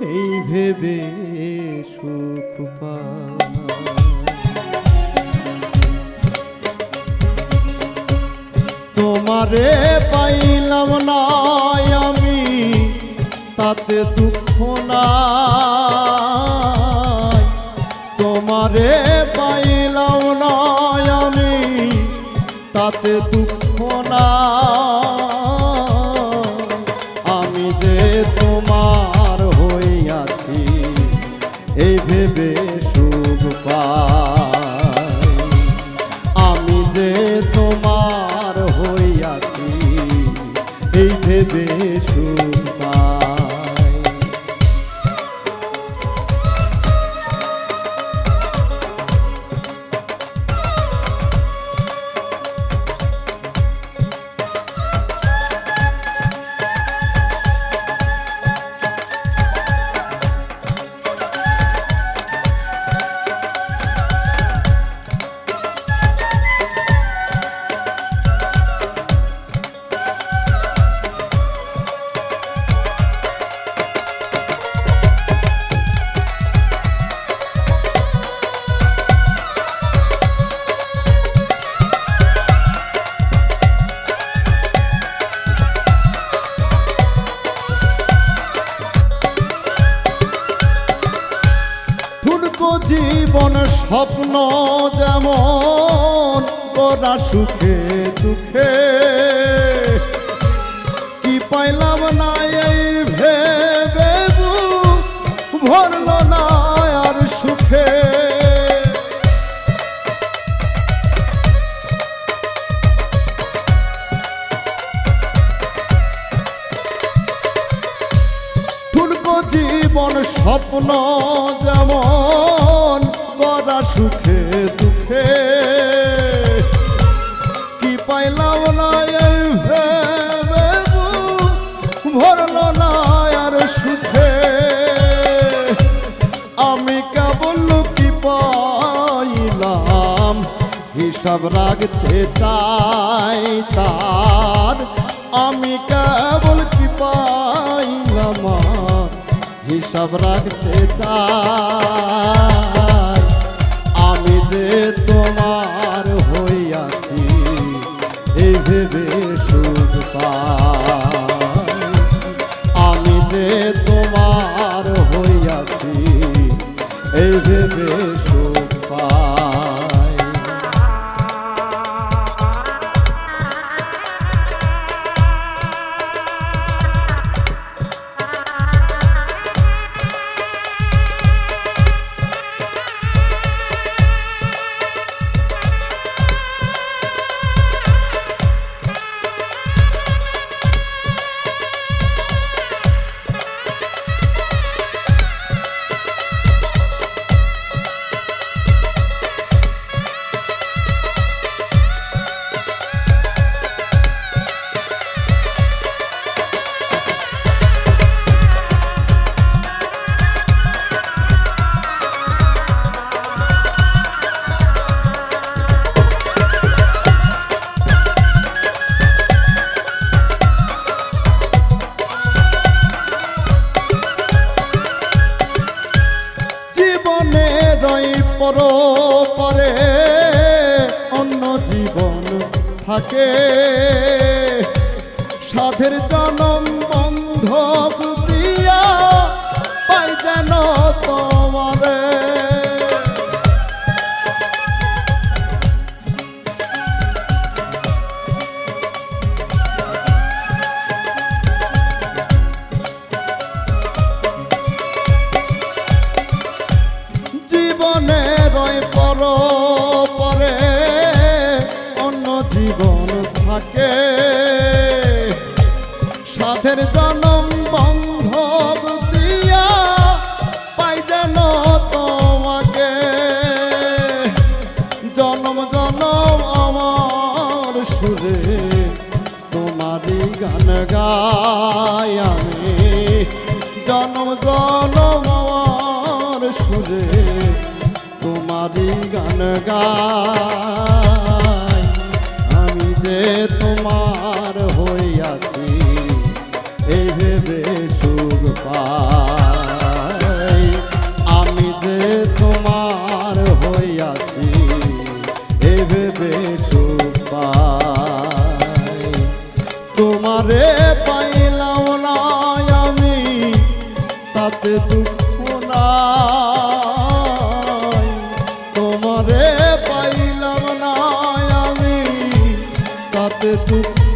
এই ভেবে সুখ তোমারে পাইলাম না আমি, তাতে দুঃখ নাই। তোমারে পাইলাম না আমি, তাতে দুঃখ না সুখ পাই জীবন স্বপ্ন যেমন, করা সুখে দুঃখে। কি পাইলাম না এই ভেবে ভরল না আর সুখে। জীবন স্বপ্ন যেমন হিসাব রাখতে চাই তার। আমি কেবল কি পাইলাম হিসাব রাখতে চাই। এই ভেবে রই পর পরে অন্য জীবন থাকে। সাধের জনম পথের জনম বন্ধ দিয়া পাই যেন তোমাকে। জনম জনম আমার সুরে তোমারই গান গায় আমি। জনম জনম আমার সুরে তোমারই গান গায় আমি যে তোমারে পাইলাম না আমি তাতে দুঃখ নাই। তোমারে পাইলাম না আমি তাতে দুঃখ